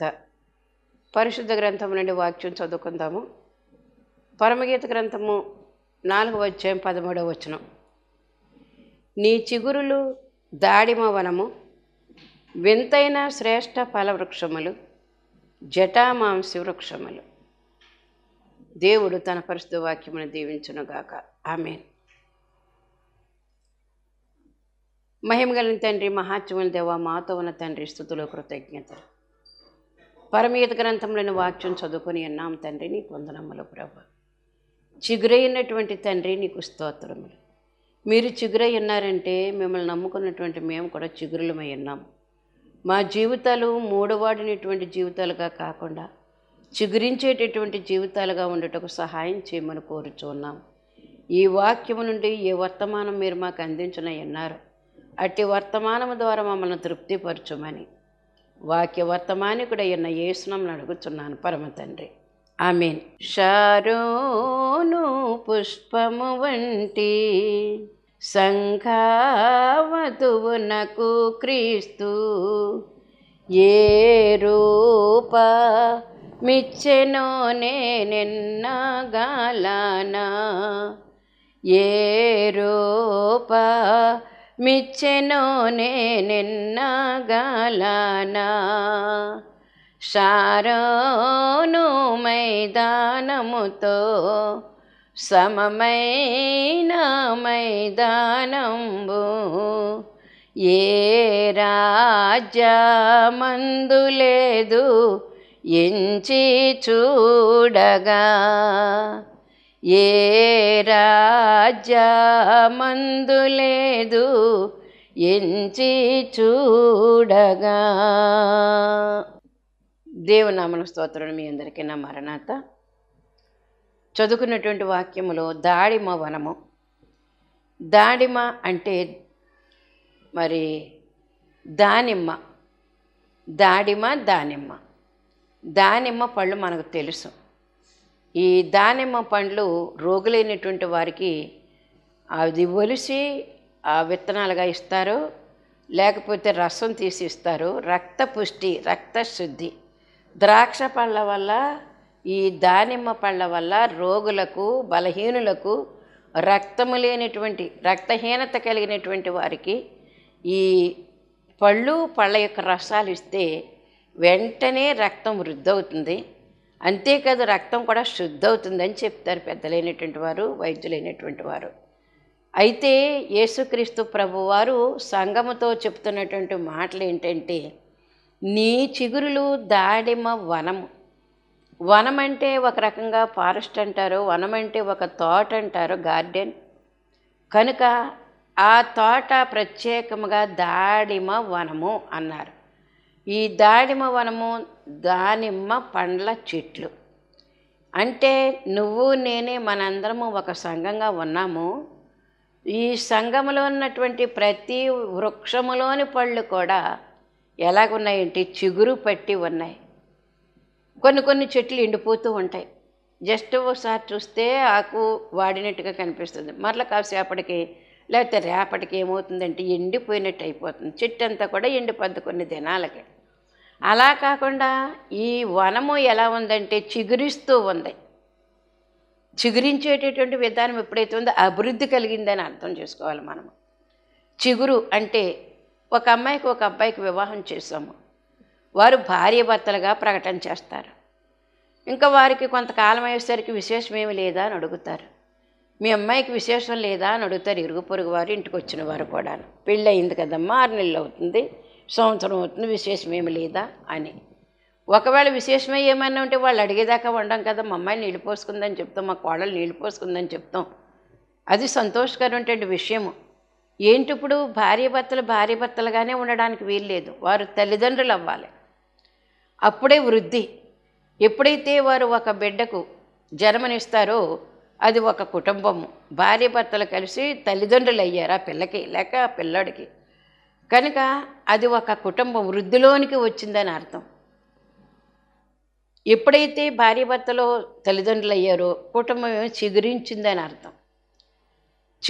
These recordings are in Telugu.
మరణాత పరిశుద్ధ గ్రంథం నుండి వాక్యం చదువుకుందాము. పరమగీత గ్రంథము నాలుగవ అధ్యాయం పదమూడవ వచనం. నీ చిగురులు దాడిమ వనము వింతైన శ్రేష్ఠ ఫలవృక్షములు జటామాంసి వృక్షములు. దేవుడు తన పరిశుద్ధ వాక్యమును దీవించునుగాక ఆమె మహిమగలిగిన తండ్రి మహాత్ముల దేవ మాతో ఉన్న తండ్రి స్థుతులు కృతజ్ఞతలు. పరమీత గ్రంథంలోని వాక్యం చదువుకొని ఉన్నాం తండ్రి నీకు వందనమ్మలు ప్రభు. చిగురైనటువంటి తండ్రి నీకు స్తోత్రములు. మీరు చిగురై ఉన్నారంటే మిమ్మల్ని నమ్ముకున్నటువంటి మేము కూడా చిగురులమై ఉన్నాము మా జీవితాలు మూడవాడినటువంటి జీవితాలుగా కాకుండా చిగురించేటటువంటి జీవితాలుగా ఉండటకు సహాయం చేయమని కోరుచున్నాం ఈ వాక్యము నుండి ఏ వర్తమానం మీరు మాకు అందించిన ఉన్నారు అట్టి వర్తమానము ద్వారా మమ్మల్ని తృప్తిపరచమని వాక్య వర్తమానికుడైన యేసునం అడుగుతున్నాను పరమ తండ్రి. ఆమెన్. షారోను పుష్పము వంటి సంఘావధువునకు క్రీస్తు ఏ రూప మిచ్చెనో నేనెన్నగాలనా ఏ రూప మిచ్చెనో నేనెన్నగాలనా? సారోను మైదానముతో సమమైన మైదానంబు ఏ రాజ్యమందు లేదు ఎంచి చూడగా ఏ రాజ్యమందు లేదు ఎంచి చూడగా. దేవునామన స్తోత్రం మీ అందరికీ నా మరణాత. చదువుకున్నటువంటి వాక్యములో దాడిమ వనము. దాడిమ అంటే మరి దానిమ్మ. దాడిమ దానిమ్మ. దానిమ్మ పళ్ళు మనకు తెలుసు. ఈ దానిమ్మ పండ్లు రోగులైనటువంటి వారికి అది ఒలిసి ఆ విత్తనాలుగా ఇస్తారు లేకపోతే రసం తీసి ఇస్తారు. రక్త పుష్టి రక్త శుద్ధి ద్రాక్ష పళ్ళ వల్ల ఈ దానిమ్మ పళ్ళ వల్ల రోగులకు బలహీనులకు రక్తము లేనటువంటి రక్తహీనత కలిగినటువంటి వారికి ఈ పళ్ళు పళ్ళ యొక్క రసాలు ఇస్తే వెంటనే రక్తం వృద్ధవుతుంది అంతేకాదు రక్తం కూడా శుద్ధవుతుందని చెప్తారు పెద్దలైనటువంటి వారు వైద్యులైనటువంటి వారు. అయితే యేసుక్రీస్తు ప్రభువారు సంగముతో చెప్తున్నటువంటి మాటలు ఏంటంటే నీ చిగురులు దాడిమ వనము వనం. అంటే ఒక రకంగా ఫారెస్ట్ అంటారు వనం అంటే ఒక తోట అంటారు గార్డెన్. కనుక ఆ తోట ప్రత్యేకముగా దాడిమ వనము అన్నారు. ఈ దాడిమ వనము దానిమ్మ పండ్ల చెట్లు. అంటే నువ్వు నేనే మనందరము ఒక సంఘంగా ఉన్నాము. ఈ సంఘములో ఉన్నటువంటి ప్రతి వృక్షములోని పళ్ళు కూడా ఎలాగున్నాయంటే చిగురు పట్టి ఉన్నాయి. కొన్ని కొన్ని చెట్లు ఎండిపోతూ ఉంటాయి. జస్ట్ ఒకసారి చూస్తే ఆకు వాడినట్టుగా కనిపిస్తుంది. మరలా కాసేపటికి లేకపోతే రేపటికి ఏమవుతుందంటే ఎండిపోయినట్టు అయిపోతుంది. చెట్టు అంతా కూడా ఎండిపోద్ది కొన్ని దినాలకి. అలా కాకుండా ఈ వనము ఎలా ఉందంటే చిగురిస్తూ ఉంది. చిగురించేటటువంటి విధానం ఎప్పుడైతే ఉందో అభివృద్ధి కలిగిందని అర్థం చేసుకోవాలి మనము. చిగురు అంటే ఒక అమ్మాయికి ఒక అబ్బాయికి వివాహం చేసాము వారు భార్య భర్తలుగా ప్రకటన చేస్తారు. ఇంకా వారికి కొంతకాలం అయ్యేసరికి విశేషం ఏమి లేదా అని అడుగుతారు. మీ అమ్మాయికి విశేషం లేదా అని అడుగుతారు. ఇరుగు పొరుగు వారు ఇంటికి వచ్చిన వారు కూడా పెళ్ళి అయింది కదమ్మా ఆరు నెలలు అవుతుంది. సంవత్సరం అవుతుంది విశేషం ఏమి లేదా అని. ఒకవేళ విశేషమే ఏమైనా ఉంటే వాళ్ళు అడిగేదాకా ఉండం కదా మా అమ్మాయి నీళ్ళు పోసుకుందని చెప్తాం మా కోడలు నీళ్ళు పోసుకుందని చెప్తాం. అది సంతోషకరమైనటువంటి విషయము. ఏంటి ఇప్పుడు భార్య భర్తలు భార్య భర్తలుగానే ఉండడానికి వీల్లేదు వారు తల్లిదండ్రులు అవ్వాలి. అప్పుడే వృద్ధి. ఎప్పుడైతే వారు ఒక బిడ్డకు జన్మనిస్తారో అది ఒక కుటుంబము. భార్య భర్తలు కలిసి తల్లిదండ్రులు అయ్యారు ఆ పిల్లకి లేక ఆ పిల్లడికి. కనుక అది ఒక కుటుంబం వృద్ధిలోనికి వచ్చిందని అర్థం. ఎప్పుడైతే భార్యభర్తలు తల్లిదండ్రులు అయ్యారో కుటుంబం ఏమో చిగురించిందని అర్థం.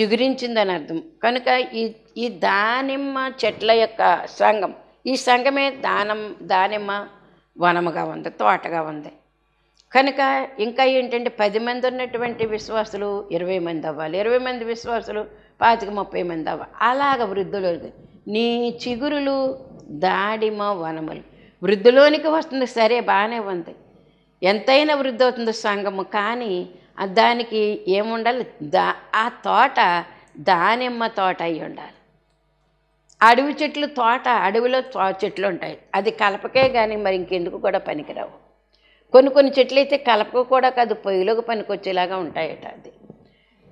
చిగురించిందని అర్థం. కనుక ఈ ఈ దానిమ్మ చెట్ల యొక్క సంఘం ఈ సంఘమే దానం దానిమ్మ వనముగా ఉంది తోటగా ఉంది. కనుక ఇంకా ఏంటంటే పది మంది ఉన్నటువంటి విశ్వాసులు ఇరవై మంది అవ్వాలి ఇరవై మంది విశ్వాసులు పాతిక ముప్పై మంది అవ్వాలి. అలాగ వృద్ధులు నీ చిగురులు దాడిమ వనములు. వృద్ధులోనికి వస్తుంది. సరే బాగానే ఉంది. ఎంతైనా వృద్ధి అవుతుంది సంఘము. కానీ దానికి ఏముండాలి? దా ఆ తోట దానిమ్మ తోట అయి ఉండాలి. అడవి చెట్లు తోట అడవిలో తో- చెట్లు ఉంటాయి. అది కలపకే కానీ మరి ఇంకెందుకు కూడా పనికిరావు. కొన్ని కొన్ని చెట్లు అయితే కలపకు కూడా కాదు పొయ్యిలోకి పనికొచ్చేలాగా ఉంటాయట అది.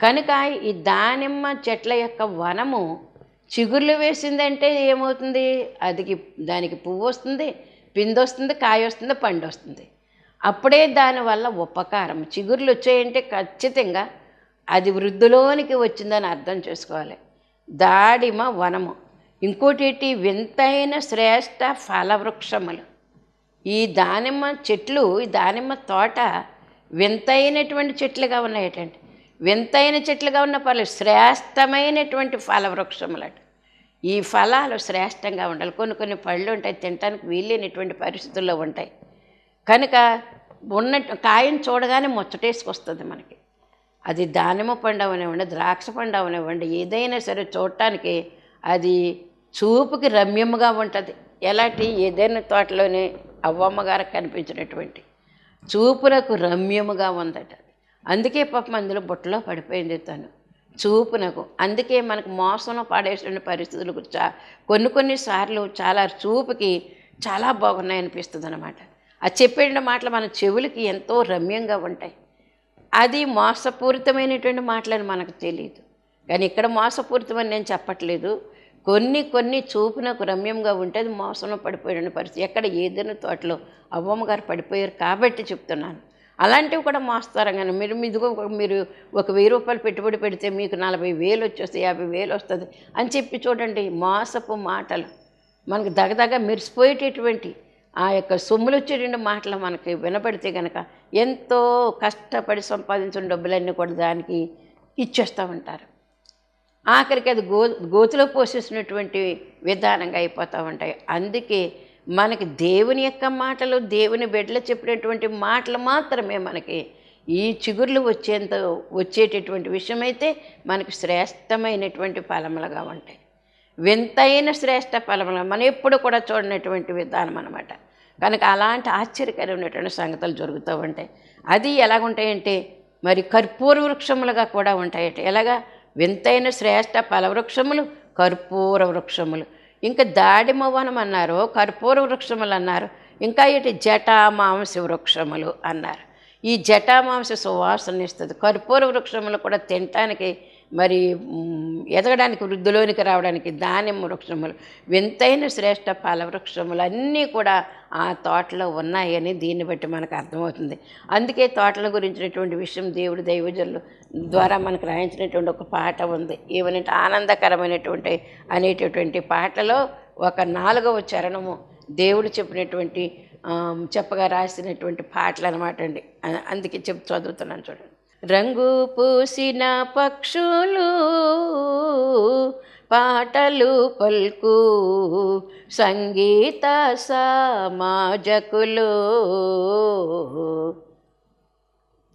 కనుక ఈ దానిమ్మ చెట్ల యొక్క వనము చిగుర్లు వేసిందంటే ఏమవుతుంది? అది దానికి పువ్వు వస్తుంది పిండి వస్తుంది కాయ వస్తుంది పండు వస్తుంది. అప్పుడే దానివల్ల ఉపకారం. చిగుర్లు వచ్చాయంటే ఖచ్చితంగా అది వృద్ధిలోనికి వచ్చిందని అర్థం చేసుకోవాలి. దాడిమ వనము. ఇంకోటి ఏంటి వింతైన శ్రేష్ట ఫలవృక్షములు. ఈ దానిమ్మ చెట్లు ఈ దానిమ్మ తోట వింతైనటువంటి చెట్లుగా ఉన్నాయటండి. వింతైన చెట్లుగా ఉన్న పర్లేదు శ్రేష్టమైనటువంటి ఫలవృక్షములట. ఈ ఫలాలు శ్రేష్టంగా ఉండాలి. కొన్ని కొన్ని పళ్ళు ఉంటాయి తినటానికి వీలైనటువంటి పరిస్థితుల్లో ఉంటాయి. కనుక ఉన్న కాయను చూడగానే ముచ్చటేసుకొస్తుంది మనకి. అది దానిమ్మ పండు అవనివ్వండి ద్రాక్ష పండు అవనివ్వండి ఏదైనా సరే చూడటానికి అది చూపుకి రమ్యముగా ఉంటుంది. ఎలాంటి ఏదైనా తోటలోనే అవ్వమ్మగారికి కనిపించినటువంటి చూపులకు రమ్యముగా ఉందట. అందుకే పాపం అందులో బుట్టలో పడిపోయింది తను. చూపునకు. అందుకే మనకు మోసంలో పడేసిన పరిస్థితులు చా కొన్ని కొన్ని సార్లు చాలా చూపుకి చాలా బాగున్నాయి అనిపిస్తుంది అనమాట ఆ చెప్పిన మాటలు మన చెవులకి ఎంతో రమ్యంగా ఉంటాయి. అది మోసపూరితమైనటువంటి మాటలని మనకు తెలియదు. కానీ ఇక్కడ మోసపూరితమని నేను చెప్పట్లేదు. కొన్ని కొన్ని చూపునకు రమ్యంగా ఉంటే అది మోసంలో పడిపోయిన పరిస్థితి. ఎక్కడ ఏదైనా తోటలో అవ్వమ్మగారు పడిపోయారు కాబట్టి చెప్తున్నాను. అలాంటివి కూడా మోస్తారు కానీ మీరు మీదుగా మీరు ఒక వెయ్యి రూపాయలు పెట్టుబడి పెడితే మీకు నలభై వేలు వచ్చేస్తాయి యాభై వేలు వస్తుంది అని చెప్పి చూడండి మోసపు మాటలు. మనకు దగదగ మెరిసిపోయేటటువంటి ఆ యొక్క సొమ్ములు వచ్చేటువంటి మాటలు మనకి వినపడితే కనుక ఎంతో కష్టపడి సంపాదించిన డబ్బులన్నీ కూడా దానికి ఇచ్చేస్తూ ఉంటారు. ఆఖరికి అది గో గోతులో పోసేసినటువంటి విధానంగా అయిపోతూ ఉంటాయి. అందుకే మనకి దేవుని యొక్క మాటలు దేవుని బిడ్డలు చెప్పినటువంటి మాటలు మాత్రమే మనకి ఈ చిగుర్లు వచ్చేంత వచ్చేటటువంటి విషయమైతే మనకి శ్రేష్టమైనటువంటి ఫలములుగా ఉంటాయి. వింతైన శ్రేష్ట ఫలములు మనం ఎప్పుడు కూడా చూడనటువంటి విధానం అనమాట కనుక అలాంటి ఆశ్చర్యకరమైనటువంటి సంగతులు జరుగుతూ ఉంటాయి. అది ఎలాగుంటాయంటే మరి కర్పూర వృక్షములుగా కూడా ఉంటాయట. ఎలాగా? వింతైన శ్రేష్ట ఫలవృక్షములు కర్పూర వృక్షములు. ఇంకా దాడిమ వనం అన్నారు కర్పూర వృక్షములు అన్నారు ఇంకా ఇటు జటామాంస వృక్షములు అన్నారు. ఈ జటామాంస సువాసన ఇస్తుంది. కర్పూర వృక్షములు కూడా తినటానికి మరి ఎదగడానికి వృద్ధిలోనికి రావడానికి దానిమ్మ వృక్షములు వింతైన శ్రేష్ట ఫల వృక్షములు అన్నీ కూడా ఆ తోటలో ఉన్నాయని దీన్ని బట్టి మనకు అర్థమవుతుంది. అందుకే తోటల గురించినటువంటి విషయం దేవుడు దైవజనులు ద్వారా మనకు రాయించినటువంటి ఒక పాట ఉంది. ఏమనంటే ఆనందకరమైనటువంటి అనేటటువంటి పాటలో ఒక నాలుగవ చరణము దేవుడు చెప్పినటువంటి చెప్పగా రాసినటువంటి పాటలు అనమాట అండి. అందుకే చెప్ చదువుతున్నాను చూడండి. రంగు పూసిన పక్షులు పాటలు పల్కు సంగీత సమాజకులు.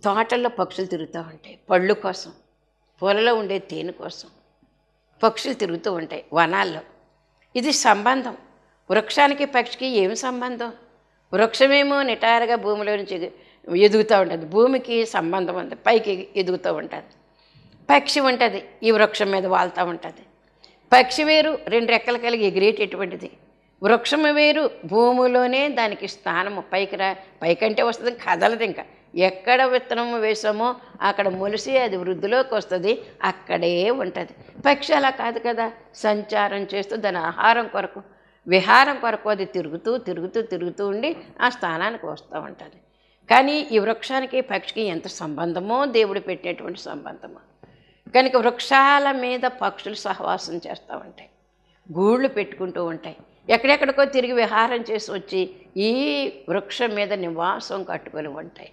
తోటల్లో పక్షులు తిరుగుతూ ఉంటాయి పళ్ళు కోసం పూలలో ఉండే తేనె కోసం పక్షులు తిరుగుతూ ఉంటాయి వనాల్లో. ఇది సంబంధం. వృక్షానికి పక్షికి ఏమి సంబంధం? వృక్షమేమో నిటారుగా భూమిలో నుంచి ఎదుగుతూ ఉంటుంది. భూమికి సంబంధం ఉంది పైకి ఎదుగుతూ ఉంటుంది. పక్షి ఉంటుంది ఈ వృక్షం మీద వాళ్తూ ఉంటుంది. పక్షి వేరు రెండు రెక్కలు కలిగి ఎగిరేటటువంటిది. వృక్షము వేరు భూమిలోనే దానికి స్థానము. పైకి రా పైకంటే వస్తుంది కదలదు ఇంకా. ఎక్కడ విత్తనము వేసామో అక్కడ మొలిసి అది వృద్ధిలోకి వస్తుంది అక్కడే ఉంటుంది. పక్షి అలా కాదు కదా సంచారం చేస్తూ దాని ఆహారం కొరకు విహారం కొరకు అది తిరుగుతూ తిరుగుతూ తిరుగుతూ ఉండి ఆ స్థానానికి వస్తూ ఉంటుంది. కానీ ఈ వృక్షానికి పక్షికి ఎంత సంబంధమో దేవుడు పెట్టినటువంటి సంబంధము. కనుక వృక్షాల మీద పక్షులు సహవాసం చేస్తూ ఉంటాయి. గూళ్ళు పెట్టుకుంటూ ఉంటాయి. ఎక్కడెక్కడికో తిరిగి విహారం చేసి వచ్చి ఈ వృక్షం మీద నివాసం కట్టుకొని ఉంటాయి.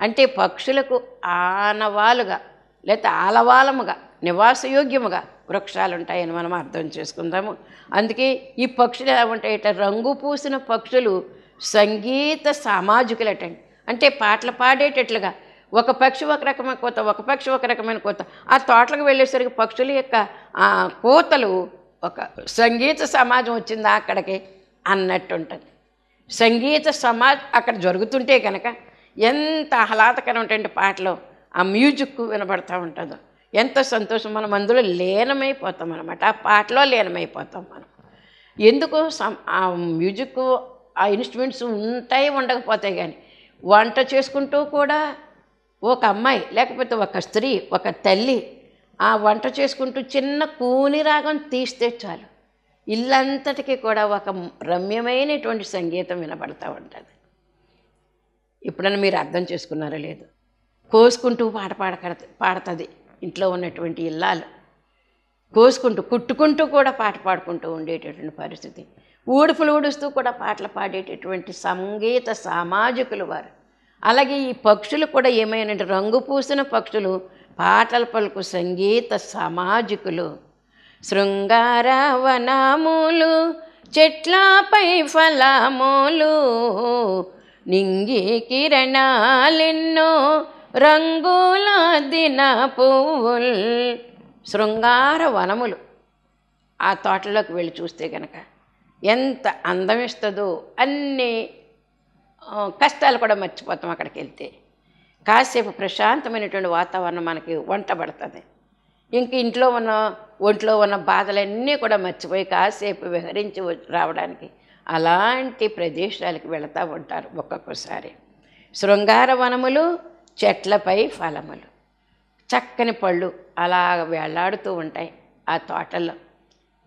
అంటే పక్షులకు ఆనవాలుగా లేకపోతే ఆలవాలముగా నివాసయోగ్యముగా వృక్షాలు ఉంటాయని మనం అర్థం చేసుకుందాము. అందుకే ఈ పక్షులు ఎలా ఉంటాయి రంగు పూసిన పక్షులు సంగీత సామాజికులటండి. అంటే పాటలు పాడేటట్లుగా. ఒక పక్షి ఒక రకమైన కోత ఒక పక్షి ఒక రకమైన కోత. ఆ తోటలకు వెళ్ళేసరికి పక్షుల యొక్క ఆ కోతలు ఒక సంగీత సమాజం వచ్చిందా అక్కడికి? అన్నట్టు ఉంటుంది సంగీత సమాజ్ అక్కడ జరుగుతుంటే కనుక ఎంత ఆహ్లాదకరమైనటువంటి పాటలు ఆ మ్యూజిక్ వినబడతా ఉంటుందో. ఎంత సంతోషం మనం అందులో లీనమైపోతాం అనమాట ఆ పాటలో లీనమైపోతాం మనం. ఎందుకు ఆ మ్యూజిక్ ఆ ఇన్స్ట్రుమెంట్స్ ఉంటాయి ఉండకపోతాయి కానీ వంట చేసుకుంటూ కూడా ఒక అమ్మాయి లేకపోతే ఒక స్త్రీ ఒక తల్లి ఆ వంట చేసుకుంటూ చిన్న కూని రాగం తీస్తే చాలు. ఇల్లంతటికి కూడా ఒక రమ్యమైనటువంటి సంగీతం వినబడతా ఉంటుంది. ఇప్పుడన్నా మీరు అర్థం చేసుకున్నారో లేదు. కోసుకుంటూ పాట పాడకడ పాడుతుంది ఇంట్లో ఉన్నటువంటి ఇల్లాలు. కోసుకుంటూ కుట్టుకుంటూ కూడా పాట పాడుకుంటూ ఉండేటటువంటి పరిస్థితి. ఊడుపులు ఊడుస్తూ కూడా పాటలు పాడేటటువంటి సంగీత సామాజికులు వారు. అలాగే ఈ పక్షులు కూడా ఏమైనా రంగు పూసిన పక్షులు పాటలు పలుకు సంగీత సామాజికులు. శృంగార వనములు చెట్లపై ఫలములు నింగి కిరణాలెన్నో రంగుల దిన పువ్వుల్. శృంగార వనములు ఆ తోటలోకి వెళ్ళి చూస్తే కనుక ఎంత అందమిస్తుందో అన్ని కష్టాలు కూడా మర్చిపోతాం అక్కడికి వెళ్తే కాసేపు ప్రశాంతమైనటువంటి వాతావరణం మనకి వంట పడుతుంది. ఇంక ఇంట్లో ఉన్న ఒంట్లో ఉన్న బాధలన్నీ కూడా మర్చిపోయి కాసేపు విహరించి రావడానికి అలాంటి ప్రదేశాలకు వెళతా ఉంటారు ఒక్కొక్కసారి. శృంగార వనములు చెట్లపై ఫలములు. చక్కని పళ్ళు అలా వేలాడుతూ ఉంటాయి ఆ తోటల్లో.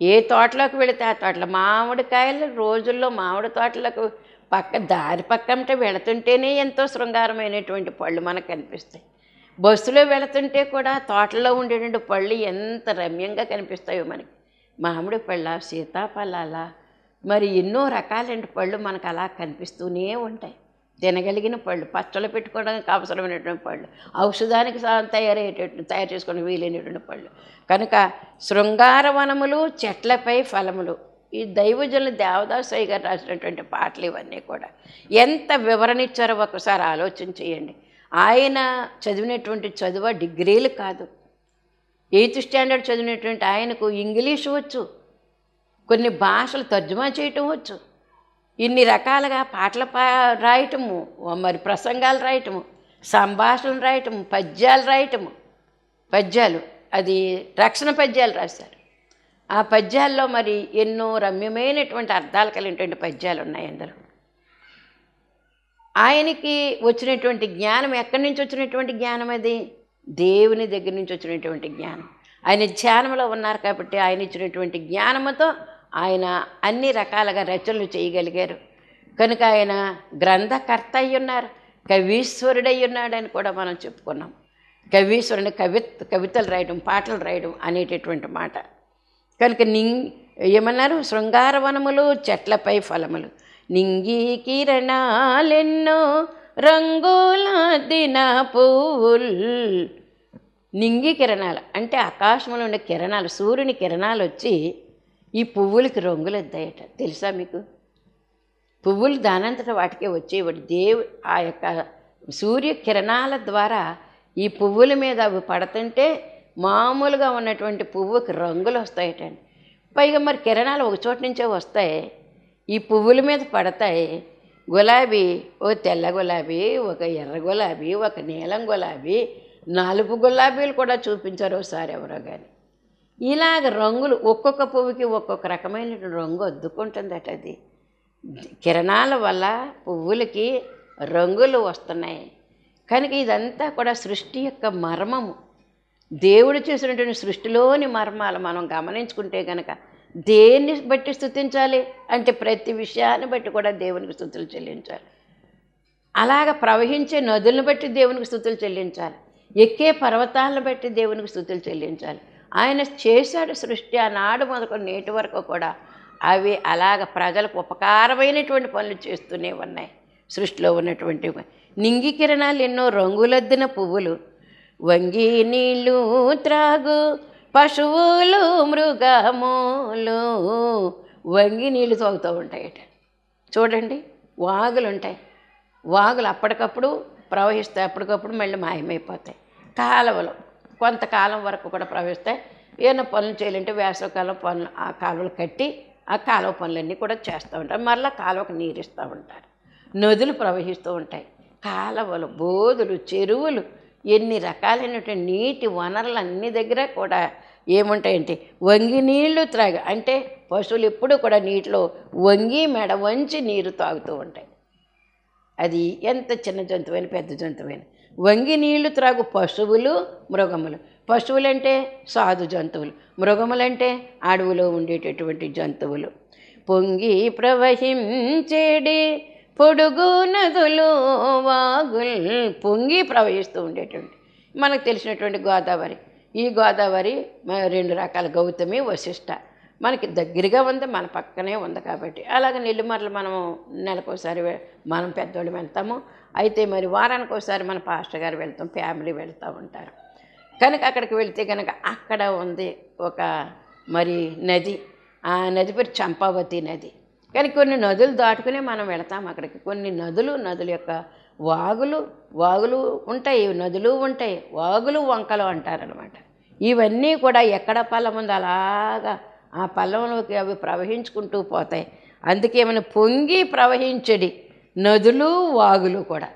ఏ తోటలోకి వెళితే ఆ తోటలో మామిడికాయలు రోజుల్లో మామిడి తోటలకు పక్క దారి పక్కంటే వెళుతుంటేనే ఎంతో శృంగారమైనటువంటి పళ్ళు మనకు కనిపిస్తాయి. బస్సులో వెళుతుంటే కూడా తోటలో ఉండేటువంటి పళ్ళు ఎంత రమ్యంగా కనిపిస్తాయో మనకి. మామిడి పళ్ళ సీతాఫలాల మరి ఎన్నో రకాలైన పళ్ళు మనకు అలా కనిపిస్తూనే ఉంటాయి. తినగలిగిన పళ్ళు పచ్చళ్ళు పెట్టుకోవడానికి అవసరమైనటువంటి పళ్ళు ఔషధానికి తయారయ్యేటట్టు తయారయ్యేటటువంటి తయారు చేసుకుని వీలైనటువంటి పళ్ళు. కనుక శృంగార వనములు చెట్లపై ఫలములు ఈ దైవజనులు దేవదాసయ్య గారు రాసినటువంటి పాటలు ఇవన్నీ కూడా. ఎంత వివరణ ఇచ్చారో ఒకసారి ఆలోచన చేయండి. ఆయన చదివినటువంటి చదువు డిగ్రీలు కాదు. ఎయిత్ స్టాండర్డ్ చదివినటువంటి ఆయనకు ఇంగ్లీషు వచ్చు కొన్ని భాషలు తర్జుమా చేయటం వచ్చు. ఇన్ని రకాలుగా పాటలు పా రాయటము మరి ప్రసంగాలు రాయటము సంభాషణలు రాయటము పద్యాలు రాయటము పద్యాలు అది రక్షణ పద్యాలు రాశారు. ఆ పద్యాల్లో మరి ఎన్నో రమ్యమైనటువంటి అర్థాలు కలిగినటువంటి పద్యాలు ఉన్నాయి అందరూ ఆయనకి వచ్చినటువంటి జ్ఞానం ఎక్కడి నుంచి వచ్చినటువంటి జ్ఞానం అది? దేవుని దగ్గర నుంచి వచ్చినటువంటి జ్ఞానం. ఆయన ధ్యానంలో ఉన్నారు కాబట్టి ఆయన ఇచ్చినటువంటి జ్ఞానముతో ఆయన అన్ని రకాలుగా రచనలు చేయగలిగారు. కనుక ఆయన గ్రంథకర్త అయి ఉన్నారు కవీశ్వరుడై ఉన్నాడని కూడా మనం చెప్పుకున్నాం. కవీశ్వరుని కవి కవితలు రాయడం పాటలు రాయడం అనేటటువంటి మాట. కనుక నింగ్ ఏమన్నారు? శృంగారవనములు చెట్లపై ఫలములు. నింగి కిరణాలెన్నో రంగుల దిన పూల్ నింగి కిరణాలు అంటే ఆకాశంలో ఉండే కిరణాలు సూర్యుని కిరణాలు వచ్చి ఈ పువ్వులకి రంగులు ఎద్దాయట తెలుసా మీకు? పువ్వులు దానంతట వాటికే వచ్చేవాడు దేవు ఆ యొక్క సూర్య కిరణాల ద్వారా ఈ పువ్వుల మీద అవి పడుతుంటే మామూలుగా ఉన్నటువంటి పువ్వుకి రంగులు వస్తాయటండి. పైగా మరి కిరణాలు ఒక చోట నుంచే వస్తాయి. ఈ పువ్వుల మీద పడతాయి. గులాబీ ఓ తెల్ల గులాబీ ఒక ఎర్ర గులాబీ ఒక నీలం గులాబీ నాలుగు గులాబీలు కూడా చూపించారు ఒకసారి ఎవరో కానీ ఇలాగ రంగులు ఒక్కొక్క పువ్వుకి ఒక్కొక్క రకమైన రంగు అద్దుకుంటుందట అది. కిరణాల వల్ల పువ్వులకి రంగులు వస్తున్నాయి. కనుక ఇదంతా కూడా సృష్టి యొక్క మర్మము. దేవుడు చేసినటువంటి సృష్టిలోని మర్మాలు మనం గమనించుకుంటే కనుక దేన్ని బట్టి స్థుతించాలి అంటే ప్రతి విషయాన్ని బట్టి కూడా దేవునికి స్థుతులు చెల్లించాలి. అలాగ ప్రవహించే నదులను బట్టి దేవునికి స్థుతులు చెల్లించాలి. ఎక్కే పర్వతాలను బట్టి దేవునికి స్థుతులు చెల్లించాలి. ఆయన చేశాడు సృష్టి ఆనాడు మొదలు నేటి వరకు కూడా అవి అలాగ ప్రజలకు ఉపకారమైనటువంటి పనులు చేస్తూనే ఉన్నాయి. సృష్టిలో ఉన్నటువంటి నింగి కిరణాలు ఎన్నో రంగులద్దిన పువ్వులు. వంగి నీళ్ళు త్రాగు పశువులు మృగములు. వంగి నీళ్ళు తాగుతూ ఉంటాయట. చూడండి వాగులు ఉంటాయి. వాగులు అప్పటికప్పుడు ప్రవహిస్తాయి అప్పటికప్పుడు మళ్ళీ మాయమైపోతాయి. కాలువలు కొంతకాలం వరకు కూడా ప్రవహిస్తాయి. ఏమైనా పనులు చేయాలంటే వేసవకాలం పనులు ఆ కాలువలు కట్టి ఆ కాలువ పనులన్నీ కూడా చేస్తూ ఉంటారు. మరలా కాలువకు నీరు ఇస్తూ ఉంటారు. నదులు ప్రవహిస్తూ ఉంటాయి. కాలువలు బోధులు చెరువులు ఎన్ని రకాలైనటువంటి నీటి వనరులు అన్ని దగ్గర కూడా ఏముంటాయంటే వంగి నీళ్ళు త్రాగ. అంటే పశువులు ఎప్పుడూ కూడా నీటిలో వంగి మెడ వంచి నీరు తాగుతూ ఉంటాయి. అది ఎంత చిన్న జంతువైన పెద్ద జంతువైనా. వంగి నీళ్ళు త్రాగు పశువులు మృగములు. పశువులంటే సాధు జంతువులు. మృగములంటే అడవిలో ఉండేటటువంటి జంతువులు. పొంగి ప్రవహించేడి పొడుగు నదులు వాగుల్ పొంగి ప్రవహిస్తూ ఉండేటువంటి మనకు తెలిసినటువంటి గోదావరి. ఈ గోదావరి రెండు రకాల గౌతమి వశిష్ట. మనకి దగ్గరగా ఉంది మన పక్కనే ఉంది కాబట్టి. అలాగే నెల్లిమర్లు మనం నెలకోసారి మనం పెద్దోళ్ళు వెళ్తాము. అయితే మరి వారానికి ఒకసారి మన పాస్టర్ గారు వెళ్తాం ఫ్యామిలీ వెళ్తూ ఉంటారు. కనుక అక్కడికి వెళ్తే కనుక అక్కడ ఉంది ఒక మరి నది. ఆ నది పేరు చంపావతి నది. కానీ కొన్ని నదులు దాటుకునే మనం వెళతాం అక్కడికి. కొన్ని నదులు నదుల యొక్క వాగులు వాగులు ఉంటాయి నదులు ఉంటాయి వాగులు వంకలు అంటారనమాట ఇవన్నీ కూడా ఎక్కడ పల్లం ఉందో అలాగా ఆ పల్లంలోకి అవి ప్రవహించుకుంటూ పోతాయి. అందుకే మనం పొంగి ప్రవహించడి నదులు వాగులు కూడా.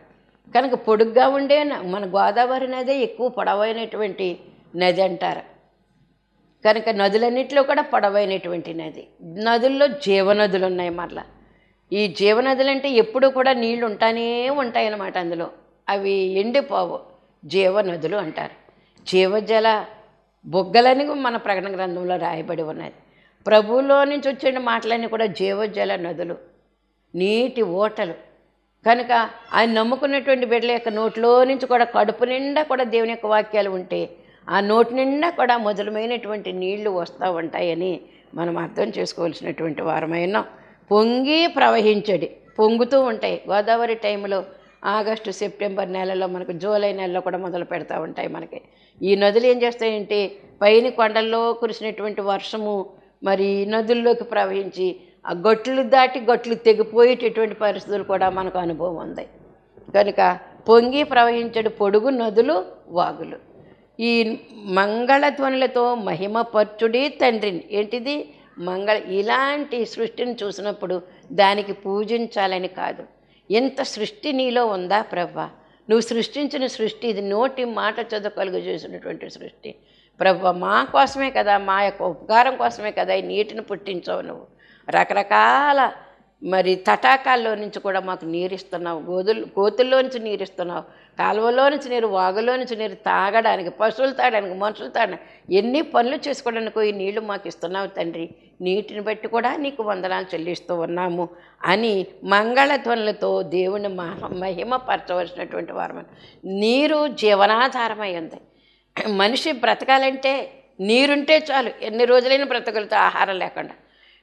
కనుక పొడుగ్గా ఉండే మన గోదావరి నదే ఎక్కువ పొడవైనటువంటి నది అంటారు. కనుక నదులన్నింటిలో కూడా పొడవైనటువంటి నది. నదుల్లో జీవనదులు ఉన్నాయి మరలా. ఈ జీవనదులు అంటే ఎప్పుడూ కూడా నీళ్ళు ఉంటానే ఉంటాయన్నమాట అందులో. అవి ఎండిపోవు. జీవనదులు అంటారు. జీవజల బొగ్గలని మన ప్రకటన గ్రంథంలో రాయబడి ఉన్నది. ప్రభువులో నుంచి వచ్చే మాటలన్నీ కూడా జీవజల నదులు. నీటి ఓటలు. కనుక ఆయన నమ్ముకున్నటువంటి బిడ్డల యొక్క నోట్లో నుంచి కూడా కడుపు నిండా కూడా దేవుని యొక్క వాక్యాలు ఉంటే ఆ నోటి నిండా కూడా మధురమైనటువంటి నీళ్ళు వస్తూ ఉంటాయని మనం అర్థం చేసుకోవాల్సినటువంటి వారమైనా పొంగి ప్రవహించడి పొంగుతూ ఉంటాయి. గోదావరి టైంలో ఆగస్టు సెప్టెంబర్ నెలలో మనకు జూలై నెలలో కూడా మొదలు పెడతా ఉంటాయి మనకి. ఈ నదులు ఏం చేస్తాయంటే పైన కొండల్లో కురిసినటువంటి వర్షము మరి నదుల్లోకి ప్రవహించి ఆ గొట్లు దాటి గొట్లు తెగిపోయేటటువంటి పరిస్థితులు కూడా మనకు అనుభవం ఉంది. కనుక పొంగి ప్రవహించడు పొడుగు నదులు వాగులు. ఈ మంగళధ్వనులతో మహిమపర్చుడే తండ్రిని. ఏంటిది? మంగళ ఇలాంటి సృష్టిని చూసినప్పుడు దానికి పూజించాలని కాదు. ఎంత సృష్టి నీలో ఉందా ప్రభా నువ్వు సృష్టించిన సృష్టి ఇది నోటి మాట చదువుకలుగు చేసినటువంటి సృష్టి. ప్రభు మా కోసమే కదా మా యొక్క ఉపకారం కోసమే కదా ఈ నీటిని పుట్టించావు నువ్వు. రకరకాల మరి తటాకాల్లో నుంచి కూడా మాకు నీరు గోధులు గోదులు గోతుల్లో నుంచి నీరు ఇస్తున్నావు కాలువలో నుంచి నీరు వాగులో నుంచి నీరు తాగడానికి పశువులు తాగడానికి మనుషులు తాగడానికి ఎన్ని పనులు చేసుకోవడానికి ఈ నీళ్ళు మాకు ఇస్తున్నావు తండ్రి. నీటిని బట్టి కూడా నీకు వందనాలు చెల్లిస్తూ ఉన్నాము అని మంగళధ్వనులతో దేవుని మహ మహిమపరచవలసినటువంటి వారమని నీరు జీవనాధారమై ఉంది. మనిషి బ్రతకాలంటే నీరుంటే చాలు. ఎన్ని రోజులైనా బ్రతకలతో ఆహారం లేకుండా.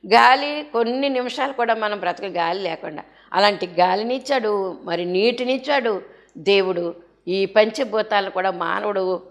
గాలి కొన్ని నిమిషాలు కూడా మనం బ్రతక గాలి లేకుండా. అలాంటి గాలినిచ్చాడు మరి నీటినిచ్చాడు దేవుడు ఈ పంచభూతాలను కూడా మానవుడు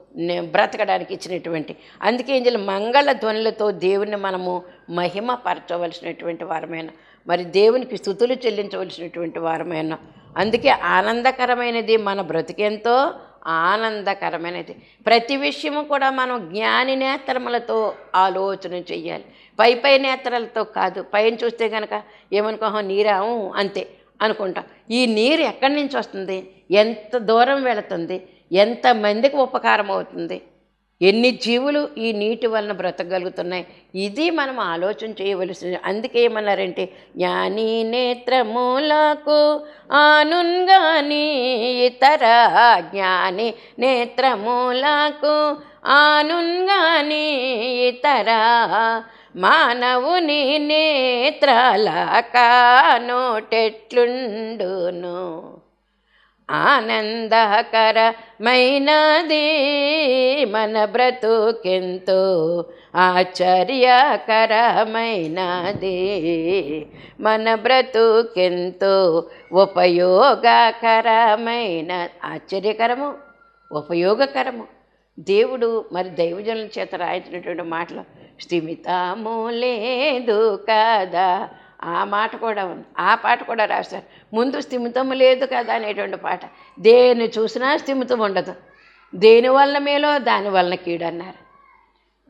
బ్రతకడానికి ఇచ్చినటువంటి. అందుకే ఏం మంగళ ధ్వనులతో దేవుణ్ణి మనము మహిమ పరచవలసినటువంటి వారమైన మరి దేవునికి స్థుతులు చెల్లించవలసినటువంటి వారమైన. అందుకే ఆనందకరమైనది మన బ్రతికెంతో ఆనందకరమైనది. ప్రతి విషయము కూడా మనం జ్ఞాని నేత్రములతో ఆలోచన చెయ్యాలి. పై పై నేత్రాలతో కాదు పైన చూస్తే కనుక ఏమనుకోహం నీరాము అంతే అనుకుంటాం. ఈ నీరు ఎక్కడి నుంచి వస్తుంది? ఎంత దూరం వెళుతుంది? ఎంతమందికి ఉపకారం అవుతుంది? ఎన్ని జీవులు ఈ నీటి వలన బ్రతకగలుగుతున్నాయి? ఇది మనం ఆలోచన చేయవలసింది. అందుకే ఏమన్నారంటే జ్ఞాని నేత్రములకు ఆనున్గాని ఇతర జ్ఞాని నేత్రములకు ఆనున్గాని ఇతర మానవుని నేత్రాల కానోటెట్లుండును ఆనందకరమైనది మన బ్రతుకెంతో ఆశ్చర్యకరమైనది మన బ్రతుకెంతో ఉపయోగకరమైన ఆశ్చర్యకరము ఉపయోగకరము. దేవుడు మరి దైవజనుల చేత రాయించినటువంటి మాటలు స్థిమితము లేదు కదా. ఆ మాట కూడా ఉంది. ఆ పాట కూడా రాశారు ముందు స్థిమితం లేదు కదా అనేటువంటి పాట. దేన్ని చూసినా స్థిమితం ఉండదు. దేని వల్ల మేలో దాని వలన కీడు అన్నారు.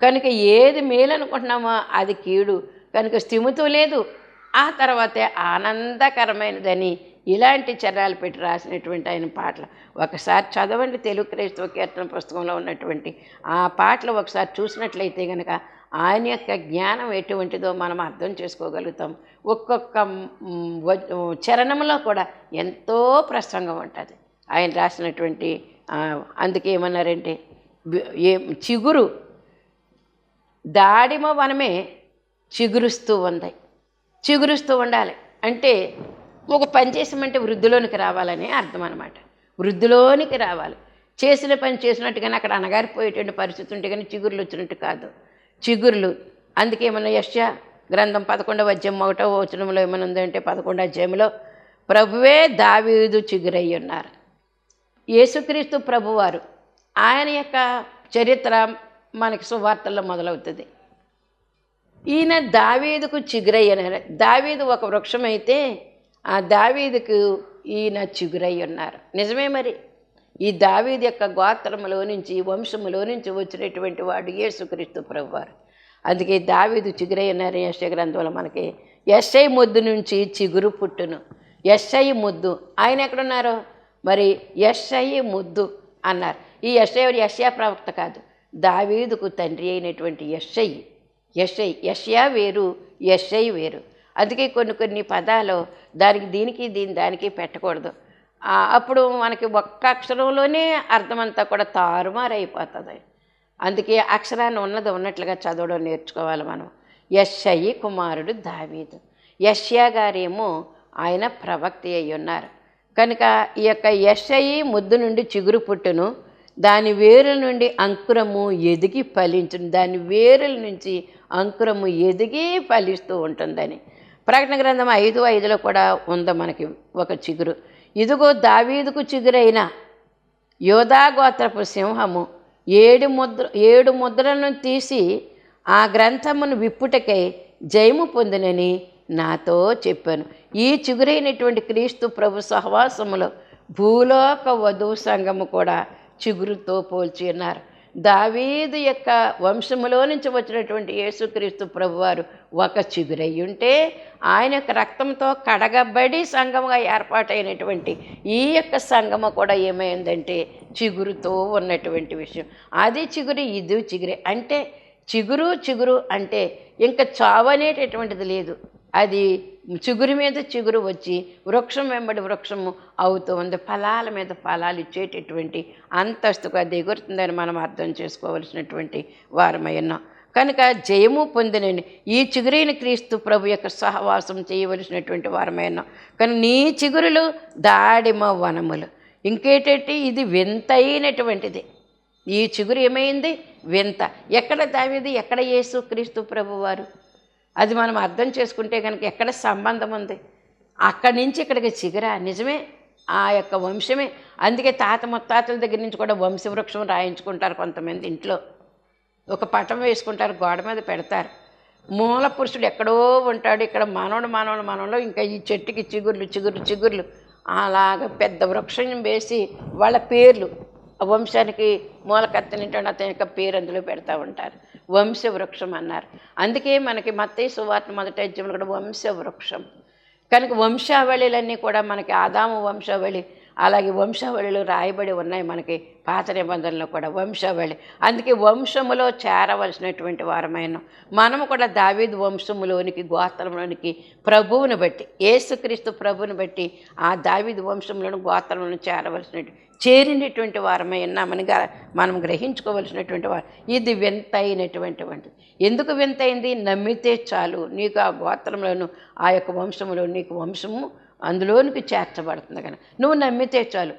కనుక ఏది మేలు అనుకుంటున్నామో అది కీడు. కనుక స్థిమితం లేదు. ఆ తర్వాతే ఆనందకరమైనదని ఇలాంటి చరణాలు పెట్టి రాసినటువంటి ఆయన పాటలు. ఒకసారి చదవండి తెలుగు క్రైస్తవ కీర్తన పుస్తకంలో ఉన్నటువంటి ఆ పాటలు ఒకసారి చూసినట్లయితే కనుక ఆయన యొక్క జ్ఞానం ఎటువంటిదో మనం అర్థం చేసుకోగలుగుతాం. ఒక్కొక్క చరణంలో కూడా ఎంతో ప్రసంగం ఉంటుంది. ఆయన రాసినటువంటి అందుకే ఏమన్నారంటే ఏ చిగురు దాడిమ వనమే చిగురుస్తూ ఉంది. చిగురుస్తూ ఉండాలి. అంటే ఒక పని చేసామంటే వృద్ధిలోనికి రావాలనే అర్థం అనమాట వృద్ధిలోనికి రావాలి. చేసిన పని చేసినట్టుగానే అక్కడ అనగారిపోయేటువంటి పరిస్థితి ఉంటే కానీ చిగురులు వచ్చినట్టు కాదు. చిగురులు. అందుకే ఏమన్నా యశ గ్రంథం పదకొండవ అధ్యాయం ఒకటో వచనంలో ఏమైనా ఉందంటే పదకొండవ అధ్యాయంలో ప్రభువే దావీదు చిగురై ఉన్నారు. యేసుక్రీస్తు ప్రభువారు ఆయన యొక్క చరిత్ర మనకి సువార్తల్లో మొదలవుతుంది. ఈయన దావీదుకు చిగురయ్యన దావీదు ఒక వృక్షం అయితే ఆ దావీదుకు ఈయన చిగురై ఉన్నారు. నిజమే మరి? ఈ దావీదు యొక్క గోత్రములో నుంచి వంశములో నుంచి వచ్చినటువంటి వాడు యేసుక్రీస్తు ప్రభువారు. అందుకే దావీదు చిగురై ఉన్నారు. యశ్య గ్రంథంలో మనకి ఎస్ఐ ముద్దు నుంచి చిగురు పుట్టును. ఎస్ఐ ముద్దు. ఆయన ఎక్కడున్నారు? మరి ఎస్ఐ ముద్దు అన్నారు. ఈ ఎస్ఐ యశ్యా ప్రవక్త కాదు. దావీదుకు తండ్రి అయినటువంటి ఎస్ఐ ఎస్ఐ యష్యా వేరు ఎస్ఐ వేరు. అందుకే కొన్ని కొన్ని పదాలు దానికి దీనికి దీని దానికి పెట్టకూడదు. అప్పుడు మనకి ఒక్క అక్షరంలోనే అర్థమంతా కూడా తారుమారైపోతుంది. అందుకే అక్షరాన్ని ఉన్నది ఉన్నట్లుగా చదవడం నేర్చుకోవాలి మనం. యశ్యి కుమారుడు దావీదు. యష్యా గారేమో ఆయన ప్రవక్తి అయి ఉన్నారు. కనుక ఈ యొక్క యశ్ఐ ముద్దు నుండి చిగురు పుట్టును దాని వేరుల నుండి అంకురము ఎదిగి ఫలించును దాని వేరుల నుంచి అంకురము ఎదిగి ఫలిస్తూ ఉంటుందని. ప్రకటన గ్రంథం ఐదు ఐదులో కూడా ఉంది మనకి ఒక చిగురు. ఇదిగో దావీదుకు చిగురైన యోధాగోత్రపు సింహము ఏడు ముద్ర ఏడు ముద్రలను తీసి ఆ గ్రంథమును విప్పుటకై జయము పొందినని నాతో చెప్పాను. ఈ చిగురైనటువంటి క్రీస్తు ప్రభు సహవాసములో భూలోక వధువు సంఘము కూడా చిగురుతో పోల్చి ఉన్నారు. దావీదు యొక్క వంశములో నుంచి వచ్చినటువంటి యేసుక్రీస్తు ప్రభువారు ఒక చిగురై ఉంటే ఆయన యొక్క రక్తంతో కడగబడి సంఘముగా ఏర్పాటైనటువంటి ఈ యొక్క సంఘము కూడా ఏమైందంటే చిగురుతో ఉన్నటువంటి విషయం. అది చిగురు ఇది చిగురే అంటే చిగురు చిగురు అంటే ఇంకా చావు అనేటటువంటిది లేదు. అది చిగురు మీద చిగురు వచ్చి వృక్షం వెంబడి వృక్షము అవుతూ ఉంది. ఫలాల మీద ఫలాలు ఇచ్చేటటువంటి అంతస్తుగా దిగురుతుందని మనం అర్థం చేసుకోవలసినటువంటి వారమై ఉన్నాం. కనుక జయము పొందినని ఈ చిగురైన క్రీస్తు ప్రభు యొక్క సహవాసం చేయవలసినటువంటి వారమై కానీ నీ చిగురులు దాడిమ వనములు. ఇంకేటంటే ఇది వింతైనటువంటిది ఈ చిగురు ఏమైంది? వింత. ఎక్కడ దావిది? ఎక్కడ యేసు క్రీస్తు ప్రభువారు అది మనం అర్థం చేసుకుంటే కనుక ఎక్కడ సంబంధం ఉంది? అక్కడి నుంచి ఇక్కడికి చిగురా. నిజమే ఆ యొక్క వంశమే. అందుకే తాత ముత్తాతల దగ్గర నుంచి కూడా వంశవృక్షం రాయించుకుంటారు కొంతమంది ఇంట్లో. ఒక పటం వేసుకుంటారు గోడ మీద పెడతారు. మూల పురుషుడు ఎక్కడో ఉంటాడు ఇక్కడ మానవుడు మానవుడు మానవుడు ఇంకా ఈ చెట్టుకి చిగుర్లు చిగుర్లు చిగుర్లు. అలాగ పెద్ద వృక్షం వేసి వాళ్ళ పేర్లు. ఆ వంశానికి మూలకత్తనింటాడు అతని యొక్క పేరు అందులో పెడతా ఉంటారు. వంశ వృక్షం అన్నారు. అందుకే మనకి మత్తయ్య సువార్త మొదటి అధ్యాయంలో కూడా వంశ వృక్షం కనుక వంశావళిలన్నీ కూడా మనకి ఆదాము వంశావళి అలాగే వంశావళిలు రాయబడి ఉన్నాయి మనకి పాత నిబంధనలో కూడా వంశావళి. అందుకే వంశములో చేరవలసినటువంటి వారమైన మనము కూడా దావీదు వంశములోనికి గోత్రంలోనికి ప్రభువుని బట్టి ఏసుక్రీస్తు ప్రభువుని బట్టి ఆ దావీదు వంశంలోని గోత్రంలో చేరవలసినటువంటి చేరినటువంటి వారమై ఉన్నామని మనం గ్రహించుకోవలసినటువంటి వారు. ఇది వింతైనటువంటి వంటిది ఎందుకు వింతైంది? నమ్మితే చాలు. నీకు ఆ గోత్రంలోను ఆ యొక్క వంశంలో నీకు వంశము అందులోనికి చేర్చబడుతుంది కనుక. నువ్వు నమ్మితే చాలు.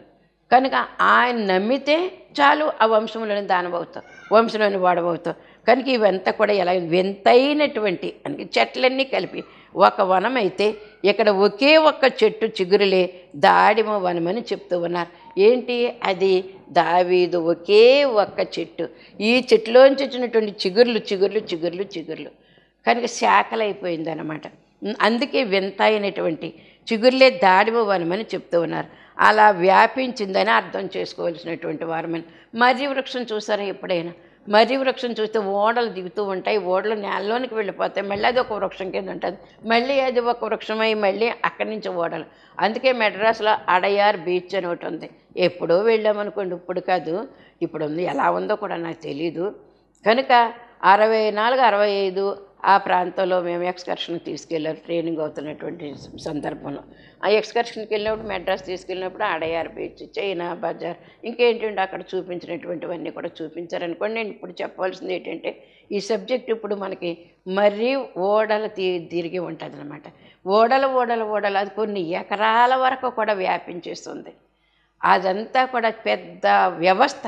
కనుక ఆయన నమ్మితే చాలు ఆ వంశంలోని దానమవుతావు వంశంలోని వాడవవుతావు కనుక ఇవంతా కూడా ఎలా? వింతైనటువంటి అని చెట్లన్నీ కలిపి ఒక వనం అయితే ఇక్కడ ఒకే ఒక్క చెట్టు చిగురులే దాడిమ వనమని చెప్తూ ఉన్నారు. ఏంటి? అది దావీదు ఒకే ఒక్క చెట్టు. ఈ చెట్టులోంచి వచ్చినటువంటి చిగుర్లు చిగుర్లు చిగుర్లు చిగుర్లు. కనుక శాఖలైపోయింది అనమాట అందుకే వింత అయినటువంటి చిగురులే దాడిమ వనమని చెప్తూ ఉన్నారు. అలా వ్యాపించిందని అర్థం చేసుకోవాల్సినటువంటి వారమని. మర్రి వృక్షం చూసారా ఎప్పుడైనా? మర్రి వృక్షం చూస్తే ఓడలు దిగుతూ ఉంటాయి ఓడలు నేలలోనికి వెళ్ళిపోతాయి. మళ్ళీ అది ఒక వృక్షం కింద ఉంటుంది. మళ్ళీ అది ఒక వృక్షమై మళ్ళీ అక్కడి నుంచి ఓడలు. అందుకే మెడ్రాస్లో అడయార్ బీచ్ అని ఒకటి ఉంది. ఎప్పుడో వెళ్ళామనుకోండి ఇప్పుడు కాదు. ఇప్పుడు ఉంది ఎలా ఉందో కూడా నాకు తెలీదు. కనుక అరవై నాలుగు అరవై ఐదు ఆ ప్రాంతంలో మేము ఎక్స్కర్షన్కి తీసుకెళ్ళారు ట్రైనింగ్ అవుతున్నటువంటి సందర్భంలో. ఆ ఎక్స్కర్షన్కి వెళ్ళినప్పుడు మెడ్రాస్ తీసుకెళ్ళినప్పుడు అడయార్ బీచ్ చైనా బజార్ ఇంకేంటంటే అక్కడ చూపించినటువంటివన్నీ కూడా చూపించారనుకోండి. నేను ఇప్పుడు చెప్పవలసింది ఏంటంటే ఈ సబ్జెక్ట్ ఇప్పుడు మనకి మరీ ఓడలు తీ తిరిగి ఉంటుంది అనమాట ఓడలు ఓడలు ఓడలు అది కొన్ని ఎకరాల వరకు కూడా వ్యాపించేస్తుంది. అదంతా కూడా పెద్ద వ్యవస్థ.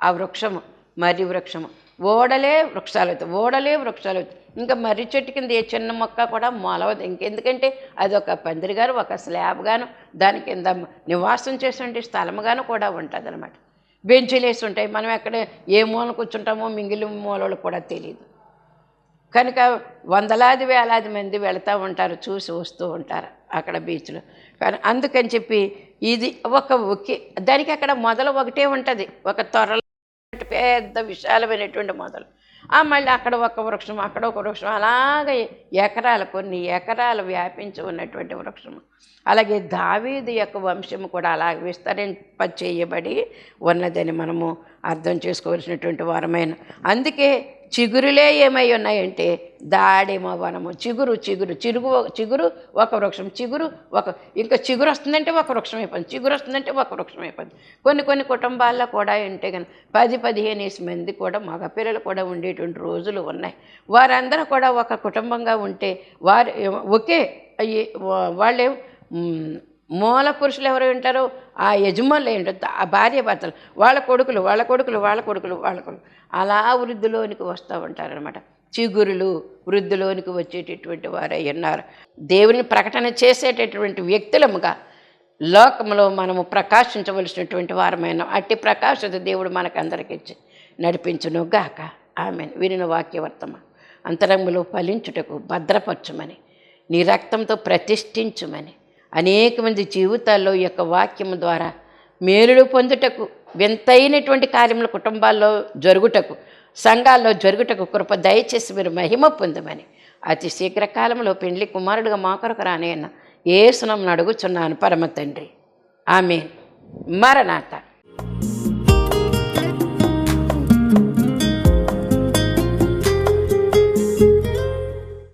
ఆ వృక్షము మర్రి వృక్షము. ఓడలే వృక్షాలు అవుతాయి ఓడలే వృక్షాలు అవుతాయి ఇంకా మర్రి చెట్టు కింద ఏ చిన్న మొక్క కూడా మొలవదు. ఇంకెందుకంటే అది ఒక పందిరి ఒక స్లాబ్గాను దాని కింద నివాసం చేసే స్థలముగాను కూడా ఉంటుంది అనమాట బెంచీలు వేసి ఉంటాయి. మనం ఎక్కడ ఏ మూల కూర్చుంటామో మింగిలి మూలలు కూడా తెలియదు కనుక వందలాది వేలాది మంది వెళుతూ ఉంటారు చూసి వస్తూ ఉంటారు అక్కడ బీచ్లో. కానీ అందుకని చెప్పి ఇది ఒక ఒకే దానికి అక్కడ మొదలు ఒకటే ఉంటుంది. ఒక త్వరలో పెద్ద విశాలమైనటువంటి మొదలు. మళ్ళీ అక్కడ ఒక వృక్షం అక్కడ ఒక వృక్షం అలాగే ఎకరాలు కొన్ని ఎకరాలు వ్యాపించి ఉన్నటువంటి వృక్షము అలాగే దావీదు యొక్క వంశము కూడా అలా విస్తరింప చేయబడి ఉన్నదని మనము అర్థం చేసుకోవాల్సినటువంటి వారమైన. అందుకే చిగురులే ఏమై ఉన్నాయంటే దాడిమ వనము. చిగురు చిగురు చిరుగు చిగురు ఒక వృక్షం. చిగురు ఒక ఇంకా చిగురు వస్తుందంటే ఒక వృక్షం అయిపోయింది. చిగురు వస్తుందంటే ఒక వృక్షం అయిపోయింది. కొన్ని కొన్ని కుటుంబాల్లో కూడా అంటే కానీ పది పదిహేను వేసి మంది కూడా మగపిల్లలు కూడా ఉండేటువంటి రోజులు ఉన్నాయి. వారందరూ కూడా ఒక కుటుంబంగా ఉంటే వారు ఒకే అయ్యి వాళ్ళే మూల పురుషులు ఎవరు ఉంటారో? ఆ యజమానులు ఏంటో ఆ భార్య భర్తలు. వాళ్ళ కొడుకులు వాళ్ళ కొడుకులు వాళ్ళ కొడుకులు వాళ్ళ కొడుకులు. అలా వృద్ధిలోనికి వస్తూ ఉంటారనమాట చిగురులు వృద్ధిలోనికి వచ్చేటటువంటి వారై ఉన్నారు. దేవుని ప్రకటన చేసేటటువంటి వ్యక్తులముగా లోకంలో మనము ప్రకాశించవలసినటువంటి వారమైన అట్టి ప్రకాశత దేవుడు మనకందరికి ఇచ్చి నడిపించును గాక. ఆమె వినిన వాక్యవర్తమ. అంతరంగంలో ఫలించుటకు భద్రపరచమని నీ రక్తంతో ప్రతిష్ఠించుమని అనేక మంది జీవితాల్లో ఈ యొక్క వాక్యము ద్వారా మేలులు పొందుటకు వింతైనటువంటి కార్యములు కుటుంబాల్లో జరుగుటకు సంఘాల్లో జరుగుటకు కృప దయచేసి మీరు మహిమ పొందమని. అతి శీఘ్రకాలంలో పెండ్లి కుమారుడుగా మా కొరకు రాని ఏ సునం అడుగుచున్నాను పరమ తండ్రి. ఆమె మరణాత.